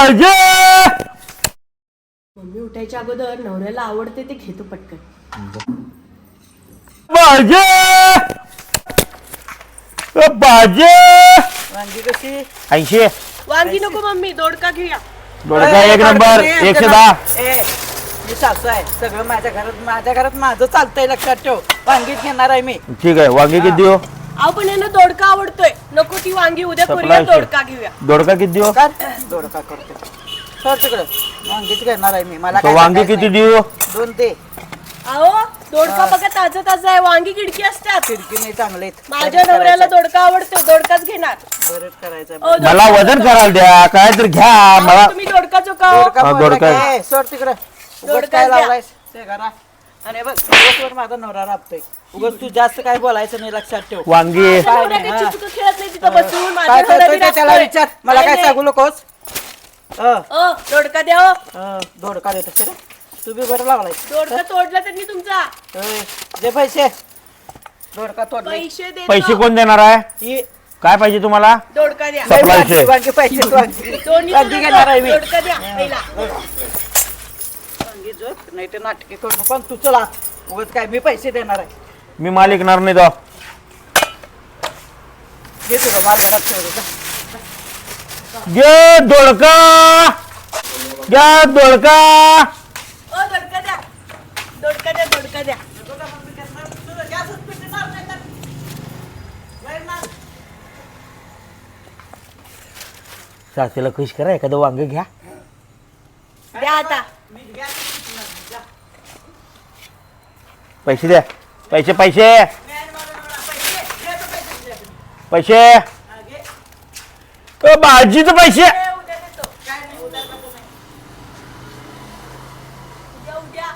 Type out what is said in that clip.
भाजी मम्मी उठायच्या अगोदर नवऱ्याला आवडते ते घेतो पटकन. भाजी अ, भाजी वांगी कशी? ऐंशी. वांगी नको मम्मी दोडका घेऊया. दोडका एक नंबर एकशे दहा. ए मी सासू आहे सगळं माझ्या घरात माझ्या घरात माझं चालतंय लक्षात ठेव. वांगीच घेणार आहे मी. ठीक आहे वांगी किती देऊ? अहो पण यांना दोडका आवडतोय. नको ती वांगी उद्या करूया. दोडका घेऊया. दोडका किती देऊ? कर दोडका करते. सर तिकडं. वांगीच घेणार आहे मी. मला तो काय वांगी किती नाही. देऊ? दोन दे. अहो दोडका बघा ताजा ताजा आहे. वांगी किडकी असतात. खिडकी नाही चांगले. माझ्या नवऱ्याला. दोडका आवडतो दोडकाच घेणार. बरंच करायचं अहो, दोडका मला वजन. करायला द्या. काय तर घ्या. अहो, मला तुम्ही दोडका चुकाव दोडका हा, बोलला दोडका. काय? सोड तिकडं. उगाच दोडका काय द्या. लावलायस? ते करा आणि बघ दिवसभर माझा नवरा राबतोय. उगाच तू जास्त काय बोलायचं नाही लक्षात ठेव. वांगी. काय नवरा नाही, काही हा. चिपकं खेळत नाही तिथं बसून माझा काय नवरा करतोय बी ते त्याला. विचार. मला काय. सांगू नकोस? अ, दोडका द्या हो. अ, दोडका देतो. तू बी बरं लावलाय दोडका तोडला त्यांनी तुमचा. दे पैसे. दोडका तोडले. पैसे दे पैसे कोण देणार आहे? ही. काय पाहिजे तुम्हाला? दोडका द्या. सप्लाय वांगी- शे. वांगी पैसे वांगी. दोन्ही वांगी तुझं घेणार आहे मी. दोडका द्या पहिला. नाही ते नाटके करू नको आणि तू चला उगाच काय मी पैसे देणार आहे. मी माल ऐकणार नाही तो घे तुझं माल घरात जा. घे दोडका. घ्या दोडका. ओ द्या. द्या द्या. सासूला खुश करा एखादं वांग घ्या. द्या आता. जा. पैसे द्या. पैसे पैसे. पैसे. तो पैसे भाजीचे पैसे. उद्या